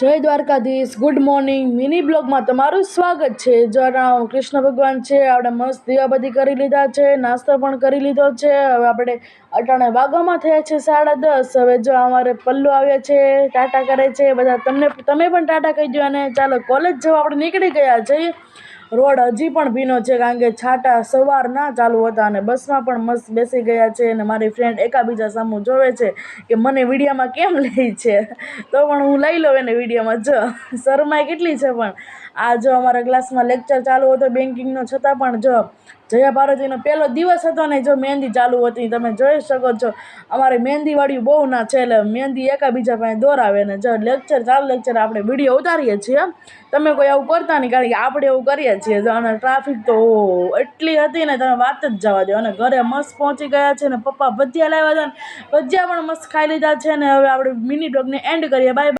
જય Dwarkadhish good morning mini બ્લોગમાં તમારું સ્વાગત છે. જરા કૃષ્ણ ભગવાન છે, આપણે મસ્ત દીવાબત્તી કરી લીધા છે, નાસ્તો પણ કરી લીધો છે. હવે આપણે અટાણે વાગોમાં થયા છે સાડા દસ. હવે જો અમારે પલ્લુ આવ્યા છે, ટાટા કરે છે, બધા તમને, તમે પણ ટાટા કહી દો અને ચાલો કોલેજ જવા આપણે નીકળી ગયા છીએ. રોડ હજી પણ ભીનો છે કારણ કે છાંટા સવારના ચાલુ હતા અને બસમાં પણ મસ્ત બેસી ગયા છે અને મારી ફ્રેન્ડ એકાબીજા સામું જોવે છે કે મને વિડીયામાં કેમ લે છે? તો પણ હું લઈ લઉં એને વિડીયોમાં. જો શરમાય કેટલી છે પણ? આ જો અમારા ક્લાસમાં લેક્ચર ચાલુ હતો બેન્કિંગનો છતાં પણ જો, જયા ભારતીનો પહેલો દિવસ હતો ને જો મહેંદી ચાલુ હતી. તમે જોઈ શકો છો, અમારે મહેંદીવાળી બહુ ના છે એટલે મહેંદી એકાબીજા પાસે દોરાવે ને જો લેક્ચર ચાલુ લેક્ચર આપણે વીડિયો ઉતારીએ છીએ. તમે કોઈ આવું કરતા નહીં, કારણ કે આપણે એવું કરીએ છીએ જો અને ટ્રાફિક તો એટલી હતી ને તમે વાત જ જવા દો. અને ઘરે મસ્ત પહોંચી ગયા છે ને પપ્પા ભજીયા લાવ્યા હતા ને, ભજીયા પણ મસ્ત ખાઈ લીધા છે ને, હવે આપણે મિની ડોગને એન્ડ કરીએ. બાય